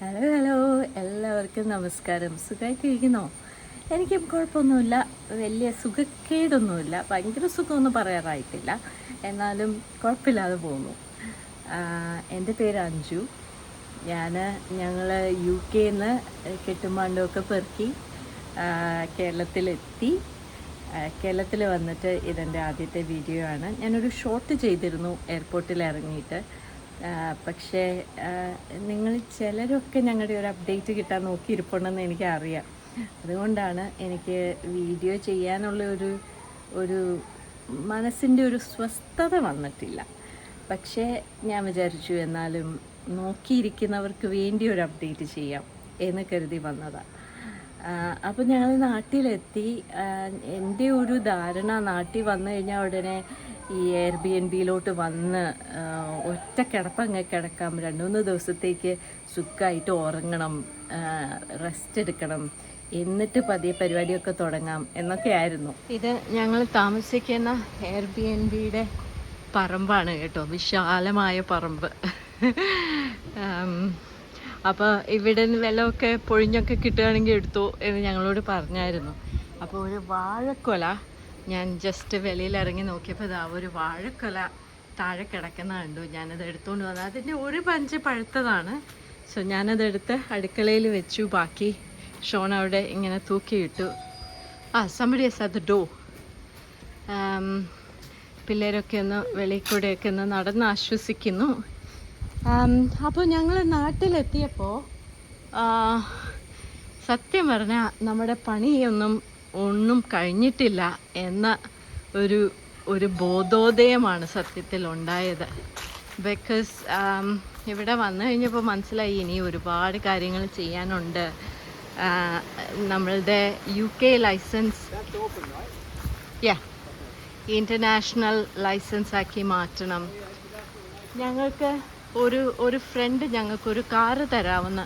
Hello hello എല്ലാവർക്കും നമസ്കാരം. സുഖമായിട്ടിരിക്കുന്നോ എനിക്കും കുഴപ്പമൊന്നുമില്ല. വലിയ സുഖക്കേടൊന്നുമില്ല. ഭയങ്കര സുഖമൊന്നും പറയാറായിട്ടില്ല. എന്നാലും കുഴപ്പമില്ലാതെ പോകുന്നു. എന്റെ പേര് അഞ്ജു. ഞാൻ ഞങ്ങൾ യു കെന്ന് കെട്ടുമാണ്ടമൊക്കെ പെറുക്കി കേരളത്തിലെത്തി. കേരളത്തിൽ വന്നിട്ട് ഇതെന്റെ ആദ്യത്തെ വീഡിയോ ആണ് ഞാനൊരു ഷോർട്ട് ചെയ്തിരുന്നു എയർപോർട്ടിൽ ഇറങ്ങിയിട്ട് പക്ഷേ നിങ്ങൾ ചിലരൊക്കെ ഞങ്ങളുടെ ഒരു അപ്ഡേറ്റ് കിട്ടാൻ നോക്കിയിരിപ്പുണ്ടെന്ന് എനിക്കറിയാം. അതുകൊണ്ടാണ് എനിക്ക് വീഡിയോ ചെയ്യാനുള്ള ഒരു ഒരു മനസ്സിന്റെ ഒരു സ്വസ്ഥത വന്നിട്ടില്ല. പക്ഷേ ഞാൻ വിചാരിച്ചു എന്നാലും നോക്കിയിരിക്കുന്നവർക്ക് വേണ്ടി ഒരു അപ്ഡേറ്റ് ചെയ്യാം എന്ന് കരുതി വന്നതാണ് അപ്പോൾ ഞങ്ങൾ നാട്ടിലെത്തി. എന്റെ ഒരു ധാരണ നാട്ടിൽ വന്നു കഴിഞ്ഞാൽ ഉടനെ ഈ എയർ ബി എൻ ബിയിലോട്ട് വന്ന് ഒറ്റ കിടപ്പ് കിടക്കാം. രണ്ട് മൂന്ന് ദിവസത്തേക്ക് സുഖമായിട്ട് ഉറങ്ങണം റെസ്റ്റ് എടുക്കണം എന്നിട്ട് പതിയെ പരിപാടിയൊക്കെ തുടങ്ങാം എന്നൊക്കെയായിരുന്നു. ഇത് ഞങ്ങൾ താമസിക്കുന്ന എയർ ബി എൻ ബിയുടെ പറമ്പാണ് കേട്ടോ വിശാലമായ പറമ്പ്. അപ്പോൾ ഇവിടെ നിന്ന് വെള്ളമൊക്കെ പൊഴിഞ്ഞൊക്കെ കിട്ടുകയാണെങ്കിൽ എടുത്തു എന്ന് ഞങ്ങളോട് പറഞ്ഞായിരുന്നു. അപ്പോൾ ഒരു വാഴക്കൊല ഞാൻ ജസ്റ്റ് വെളിയിൽ ഇറങ്ങി നോക്കിയപ്പോൾ ഇതാ ഒരു വാഴക്കൊല താഴെ കിടക്കുന്ന കണ്ടു. ഞാനത് എടുത്തുകൊണ്ട് വന്നത് അതിന്റെ ഒരു പഞ്ച് പഴുത്തതാണ്. സോ ഞാനതെടുത്ത് അടുക്കളയിൽ വെച്ചു. ബാക്കി ഷോൺ അവിടെ ഇങ്ങനെ തൂക്കിയിട്ടു. ആ സമ്പടി എസ് അത് ഡോ പിള്ളേരൊക്കെ ഒന്ന് വെളിയിൽ കൂടെയൊക്കെ ഒന്ന് നടന്ന് ആശ്വസിക്കുന്നു. അപ്പോൾ ഞങ്ങൾ നാട്ടിലെത്തിയപ്പോൾ സത്യം പറഞ്ഞാൽ നമ്മുടെ പണിയൊന്നും ഒന്നും കഴിഞ്ഞിട്ടില്ല എന്ന ഒരു ഒരു ബോധോദയമാണ് സത്യത്തിൽ ഉണ്ടായത്. ബിക്കോസ് ഇവിടെ വന്നു കഴിഞ്ഞപ്പോൾ മനസ്സിലായി ഇനി ഒരുപാട് കാര്യങ്ങൾ ചെയ്യാനുണ്ട്. നമ്മളുടെ യു കെ ലൈസൻസ് യാ ഇന്റർനാഷണൽ ലൈസൻസ് ആക്കി മാറ്റണം. ഞങ്ങൾക്ക് ഒരു ഒരു ഫ്രണ്ട് ഞങ്ങൾക്കൊരു കാറ് തരാമെന്ന്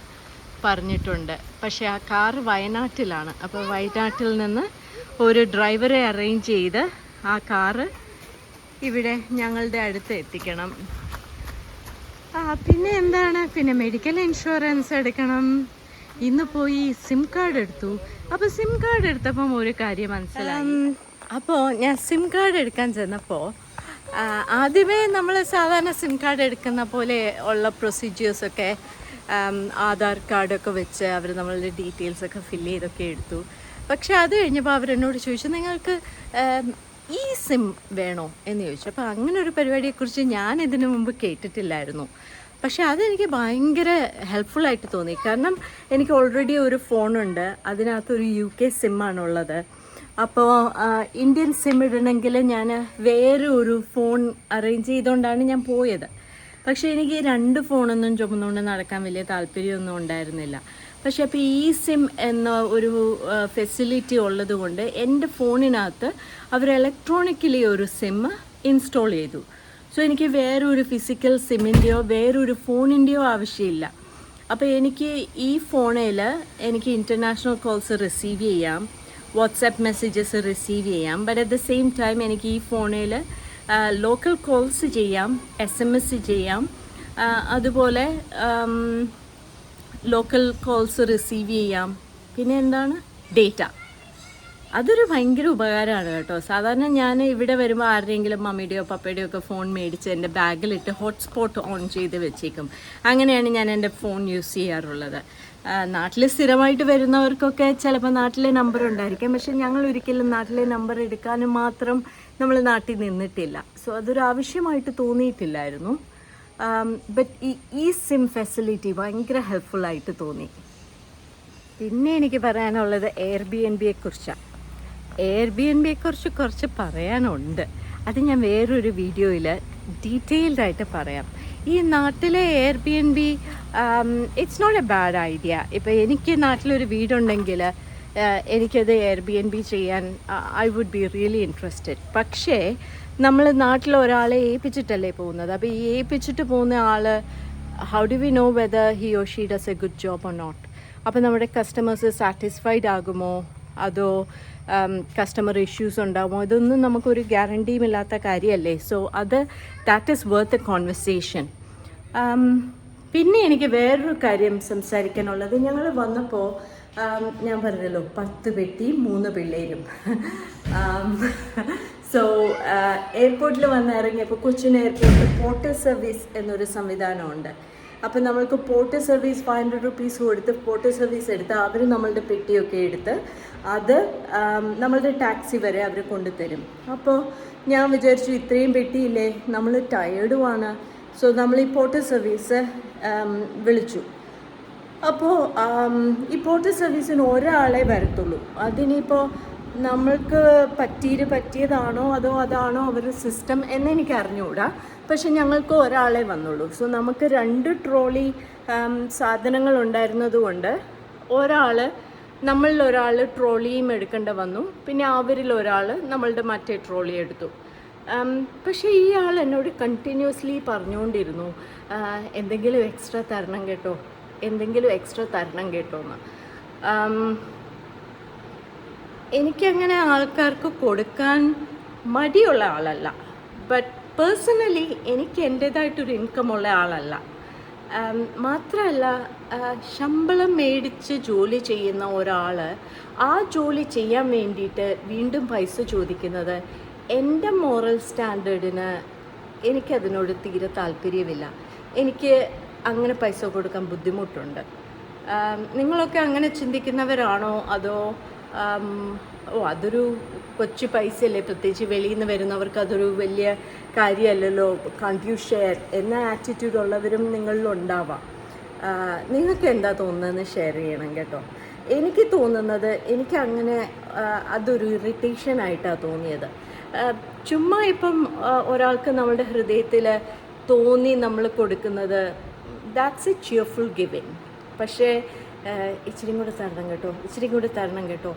പറഞ്ഞിട്ടുണ്ട്. പക്ഷേ ആ കാർ വയനാട്ടിലാണ്. അപ്പോൾ വയനാട്ടിൽ നിന്ന് ഒരു ഡ്രൈവറെ അറേഞ്ച് ചെയ്ത് ആ കാറ് ഇവിടെ ഞങ്ങളുടെ അടുത്ത് എത്തിക്കണം. ആ പിന്നെ എന്താണ്? പിന്നെ മെഡിക്കൽ ഇൻഷുറൻസ് എടുക്കണം. ഇന്ന് പോയി സിം കാർഡ് എടുത്തു. അപ്പോൾ സിം കാർഡ് എടുത്തപ്പം ഒരു കാര്യം മനസ്സിലായി. അപ്പോൾ ഞാൻ സിം കാർഡ് എടുക്കാൻ ചെന്നപ്പോൾ ആദ്യമേ നമ്മൾ സാധാരണ സിം കാർഡ് എടുക്കുന്ന പോലെ ഉള്ള പ്രൊസീജിയേഴ്സൊക്കെ ആധാർ കാർഡൊക്കെ വെച്ച് അവർ നമ്മളുടെ ഡീറ്റെയിൽസ് ഒക്കെ ഫില്ല് ചെയ്തൊക്കെ എടുത്തു. പക്ഷെ അത് കഴിഞ്ഞപ്പോൾ അവരെന്നോട് ചോദിച്ചു നിങ്ങൾക്ക് ഈ സിം വേണോ? എന്ന് ചോദിച്ചു. അപ്പോൾ അങ്ങനെ ഒരു പരിപാടിയെക്കുറിച്ച് ഞാൻ ഇതിനു മുമ്പ് കേട്ടിട്ടില്ലായിരുന്നു. പക്ഷെ അതെനിക്ക് ഭയങ്കര ഹെൽപ്ഫുള്ളായിട്ട് തോന്നി. കാരണം എനിക്ക് ഓൾറെഡി ഒരു ഫോണുണ്ട് അതിനകത്തൊരു യു കെ സിമ്മാണുള്ളത് അപ്പോൾ ഇന്ത്യൻ സിം ഇടണമെങ്കിൽ ഞാൻ വേറെ ഒരു ഫോൺ അറേഞ്ച് ചെയ്തുകൊണ്ടാണ് ഞാൻ പോയത്. പക്ഷേ എനിക്ക് രണ്ട് ഫോണൊന്നും ചുമന്നുകൊണ്ട് നടക്കാൻ വലിയ താല്പര്യമൊന്നും ഉണ്ടായിരുന്നില്ല. പക്ഷെ അപ്പോൾ ഈ സിം എന്ന ഒരു ഫെസിലിറ്റി ഉള്ളത് കൊണ്ട് എന്റെ ഫോണിനകത്ത് അവർ ഇലക്ട്രോണിക്കലി ഒരു സിം ഇൻസ്റ്റാൾ ചെയ്തു. സോ എനിക്ക് വേറൊരു ഫിസിക്കൽ സിമ്മിന്റെയോ വേറൊരു ഫോണിന്റെയോ ആവശ്യമില്ല. അപ്പോൾ എനിക്ക് ഈ ഫോണിൽ എനിക്ക് ഇന്റർനാഷണൽ കോൾസ് റിസീവ് ചെയ്യാം വാട്സാപ്പ് മെസ്സേജസ് റിസീവ് ചെയ്യാം but at the same time എനിക്ക് ഈ ഫോണിൽ ലോക്കൽ കോൾസ് ചെയ്യാം എസ് എം എസ് ചെയ്യാം. അതുപോലെ ലോക്കൽ കോൾസ് റിസീവ് ചെയ്യാം. പിന്നെ എന്താണ്? ഡേറ്റ അതൊരു ഭയങ്കര ഉപകാരമാണ് കേട്ടോ. സാധാരണ ഞാൻ ഇവിടെ വരുമ്പോൾ ആരുടെയെങ്കിലും മമ്മിയുടെയോ പപ്പയുടെയോ ഒക്കെ ഫോൺ മേടിച്ച് എന്റെ ബാഗിലിട്ട് ഹോട്ട്സ്പോട്ട് ഓൺ ചെയ്ത് വെച്ചേക്കും. അങ്ങനെയാണ് ഞാൻ എന്റെ ഫോൺ യൂസ് ചെയ്യാറുള്ളത്. നാട്ടിൽ സ്ഥിരമായിട്ട് വരുന്നവർക്കൊക്കെ ചിലപ്പോൾ നാട്ടിലെ നമ്പർ ഉണ്ടായിരിക്കും. പക്ഷെ ഞങ്ങൾ ഒരിക്കലും നാട്ടിലെ നമ്പർ എടുക്കാനും മാത്രം നമ്മൾ നാട്ടിൽ നിന്നിട്ടില്ല. സോ അതൊരു ആവശ്യമായിട്ട് തോന്നിയിട്ടില്ലായിരുന്നു. ബട്ട് ഈ ഈ സിം ഫെസിലിറ്റി ഭയങ്കര ഹെൽപ്ഫുള്ളായിട്ട് തോന്നി. പിന്നെ എനിക്ക് പറയാനുള്ളത് എയർ ബി എൻ ബിയെ കുറിച്ചാണ് എയർ ബി എൻ ബിയെ കുറിച്ച് കുറച്ച് പറയാനുണ്ട്. അത് ഞാൻ വേറൊരു വീഡിയോയിൽ ഡീറ്റെയിൽഡ് ആയിട്ട് പറയാം. ഈ നാട്ടിലെ Airbnb it's not a bad idea ഇപ്പോൾ എനിക്ക് നാട്ടിലൊരു വീടുണ്ടെങ്കിൽ എനിക്കത് എയർ ബി എൻ ബി ചെയ്യാൻ I would be really interested പക്ഷേ നമ്മൾ നാട്ടിൽ ഒരാളെ ഏൽപ്പിച്ചിട്ടല്ലേ പോകുന്നത്? അപ്പോൾ ഈ ഏൽപ്പിച്ചിട്ട് പോകുന്ന ആൾ how do we know whether he or she does a good job or not അപ്പോൾ നമ്മുടെ കസ്റ്റമേഴ്സ് സാറ്റിസ്ഫൈഡ് ആകുമോ? അതോ കസ്റ്റമർ ഇഷ്യൂസ് ഉണ്ടാകുമോ ഇതൊന്നും നമുക്കൊരു ഗ്യാരണ്ടിയും ഇല്ലാത്ത കാര്യമല്ലേ? സോ അത് that is worth a conversation പിന്നെ എനിക്ക് വേറൊരു കാര്യം സംസാരിക്കാനുള്ളത്. ഞങ്ങൾ വന്നപ്പോൾ ഞാൻ പറഞ്ഞല്ലോ പത്ത് പെട്ടി മൂന്ന് പിള്ളേരും. സോ എയർപോർട്ടിൽ വന്ന് ഇറങ്ങിയപ്പോൾ കൊച്ചിൻ എയർപോർട്ടിൽ പോർട്ടൽ സർവീസ് എന്നൊരു സംവിധാനമുണ്ട്. അപ്പം നമ്മൾക്ക് port service five hundred rupees കൊടുത്ത് പോർട്ട് സർവീസ് എടുത്ത് അവർ നമ്മളുടെ പെട്ടിയൊക്കെ എടുത്ത് അത് നമ്മളുടെ ടാക്സി വരെ അവർ കൊണ്ടുതരും. അപ്പോൾ ഞാൻ വിചാരിച്ചു ഇത്രയും പെട്ടിയില്ലേ നമ്മൾ ടയേർഡുമാണ് സോ നമ്മൾ ഈ പോർട്ട് സർവീസ് വിളിച്ചു. അപ്പോൾ ഈ പോർട്ട് സർവീസിന് ഒരാളെ വരത്തുള്ളൂ. അതിനിപ്പോൾ നമ്മൾക്ക് പറ്റിയത് പറ്റിയതാണോ അതോ അതാണോ അവരുടെ സിസ്റ്റം എന്നെനിക്ക് അറിഞ്ഞുകൂടാ. പക്ഷെ ഞങ്ങൾക്ക് ഒരാളെ വന്നുള്ളൂ. സോ നമുക്ക് രണ്ട് ട്രോളി സാധനങ്ങൾ ഉണ്ടായിരുന്നതുകൊണ്ട് ഒരാൾ നമ്മളിൽ ഒരാൾ ട്രോളിയും എടുക്കേണ്ട വന്നു. പിന്നെ അവരിൽ ഒരാൾ നമ്മളുടെ മറ്റേ ട്രോളി എടുത്തു. പക്ഷെ ഈ ആൾ എന്നോട് കണ്ടിന്യൂസ്ലി പറഞ്ഞുകൊണ്ടിരുന്നു "ആ, എന്തെങ്കിലും എക്സ്ട്രാ തരണം കേട്ടോ. എന്തെങ്കിലും എക്സ്ട്രാ തരണം കേട്ടോ എന്ന് എനിക്കങ്ങനെ ആൾക്കാർക്ക് കൊടുക്കാൻ മടിയുള്ള ആളല്ല. ബട്ട് പേഴ്സണലി എനിക്ക് എന്റേതായിട്ടൊരു ഉള്ള ആളല്ല. മാത്രമല്ല ശമ്പളം മേടിച്ച് ജോലി ചെയ്യുന്ന ഒരാൾ ആ ജോലി ചെയ്യാൻ വേണ്ടിയിട്ട് വീണ്ടും പൈസ ചോദിക്കുന്നത് എന്റെ മോറൽ സ്റ്റാൻഡേർഡിന് എനിക്കതിനോട് തീരെ താല്പര്യമില്ല. എനിക്ക് അങ്ങനെ പൈസ കൊടുക്കാൻ ബുദ്ധിമുട്ടുണ്ട്. നിങ്ങളൊക്കെ അങ്ങനെ ചിന്തിക്കുന്നവരാണോ? അതോ ഓ അതൊരു കൊച്ചു പൈസയല്ലേ? പ്രത്യേകിച്ച് വെളിയിൽ നിന്ന് വരുന്നവർക്ക് അതൊരു വലിയ കാര്യമല്ലല്ലോ. കൺഫ്യൂഷൻ എന്ന ആറ്റിറ്റ്യൂഡ് ഉള്ളവരും നിങ്ങളിൽ ഉണ്ടാവാം. നിങ്ങൾക്ക് എന്താ തോന്നുന്നതെന്ന് ഷെയർ ചെയ്യണം കേട്ടോ. എനിക്ക് തോന്നുന്നത് എനിക്ക് അങ്ങനെ അതൊരു ഇറിറ്റേഷൻ ആയിട്ടാണ് തോന്നിയത്. ചുമ്മാ ഇപ്പം ഒരാൾക്ക് നമ്മുടെ ഹൃദയത്തിൽ തോന്നി നമ്മൾ കൊടുക്കുന്നത് ദാറ്റ്സ് എ ചിയർഫുൾ ഗിവിങ് പക്ഷേ ഇച്ചിരി കൂടെ തരണം കേട്ടോ ഇച്ചിരി കൂടെ തരണം കേട്ടോ.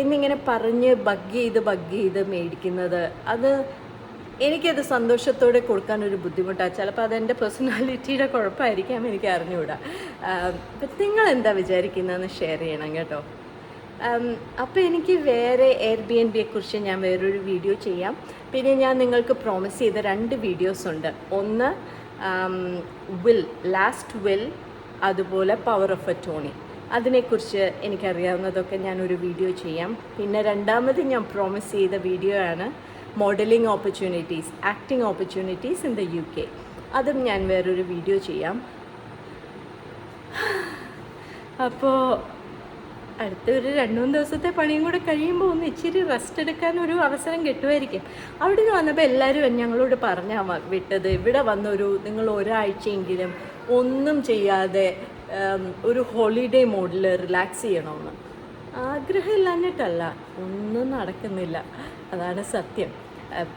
എന്നിങ്ങനെ പറഞ്ഞ് ബഗ് ചെയ്ത് ബഗ് ചെയ്ത് മേടിക്കുന്നത്. അത് എനിക്കത് സന്തോഷത്തോടെ കൊടുക്കാൻ ഒരു ബുദ്ധിമുട്ടാണ് ചിലപ്പോൾ അതെന്റെ പേഴ്സണാലിറ്റിയുടെ കുഴപ്പമായിരിക്കാം എനിക്ക് അറിഞ്ഞുകൂടാ അപ്പം നിങ്ങൾ എന്താ വിചാരിക്കുന്നതെന്ന് ഷെയർ ചെയ്യണം കേട്ടോ. അപ്പോൾ എനിക്ക് വേറെ എയർ ബി എൻ ബിയെ കുറിച്ച് ഞാൻ വേറൊരു വീഡിയോ ചെയ്യാം. പിന്നെ ഞാൻ നിങ്ങൾക്ക് പ്രോമിസ് ചെയ്ത രണ്ട് വീഡിയോസ് ഉണ്ട്. ഒന്ന് വിൽ ലാസ്റ്റ് വിൽ അതുപോലെ പവർ ഓഫ് അറ്റോണി അതിനെക്കുറിച്ച് എനിക്കറിയാവുന്നതൊക്കെ ഞാനൊരു വീഡിയോ ചെയ്യാം. പിന്നെ രണ്ടാമത് ഞാൻ പ്രോമിസ് ചെയ്ത വീഡിയോ ആണ് modelling opportunities acting opportunities in the U K അതും ഞാൻ വേറൊരു വീഡിയോ ചെയ്യാം. അപ്പോൾ അടുത്ത ഒരു രണ്ട് മൂന്ന് ദിവസത്തെ പണിയും കൂടെ കഴിയുമ്പോൾ ഒന്ന് ഇച്ചിരി റെസ്റ്റ് എടുക്കാൻ ഒരു അവസരം കിട്ടുമായിരിക്കും. അവിടെ നിന്ന് വന്നപ്പോൾ എല്ലാവരും ഞങ്ങളോട് പറഞ്ഞാൽ വിട്ടത് ഇവിടെ വന്നൊരു നിങ്ങൾ ഒരാഴ്ചയെങ്കിലും ഒന്നും ചെയ്യാതെ ഒരു ഹോളിഡേ മോഡിൽ റിലാക്സ് ചെയ്യണമെന്ന് ആഗ്രഹം ഇല്ലാഞ്ഞിട്ടല്ല ഒന്നും നടക്കുന്നില്ല. അതാണ് സത്യം.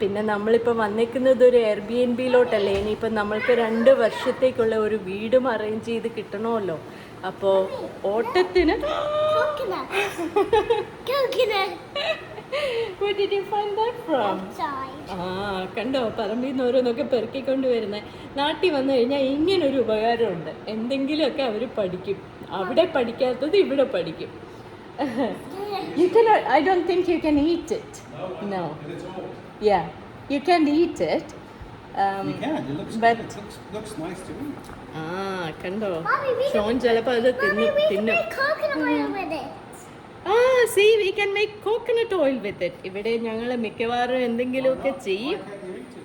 പിന്നെ നമ്മളിപ്പോൾ വന്നിരിക്കുന്നത് ഒരു എയർ ബി എൻ ബിയിലോട്ടല്ലേ ഇനിയിപ്പോൾ നമ്മൾക്ക് രണ്ട് വർഷത്തേക്കുള്ള ഒരു വീടും അറേഞ്ച് ചെയ്ത് കിട്ടണമല്ലോ. അപ്പോൾ ഓട്ടത്തിന് you. ആ കണ്ടോ? പറമ്പിൽ നിന്ന് ഓരോന്നൊക്കെ പെറുക്കിക്കൊണ്ട് വരുന്നത് നാട്ടിൽ വന്നു കഴിഞ്ഞാൽ ഇങ്ങനൊരു ഉപകാരമുണ്ട്. എന്തെങ്കിലുമൊക്കെ അവർ പഠിക്കും. അവിടെ പഠിക്കാത്തത് ഇവിടെ പഠിക്കും. You can I do think you can eat it no you can eat it You can. It good. It. No. Yeah. You can eat. ആ കണ്ടോ? We ഷോൺ ചിലപ്പോ അത് തിന്നു തിന്നും. ആ see we can make coconut oil with it ഇവിടെ ഞങ്ങൾ മിക്കവാറും എന്തെങ്കിലുമൊക്കെ ചെയ്യും.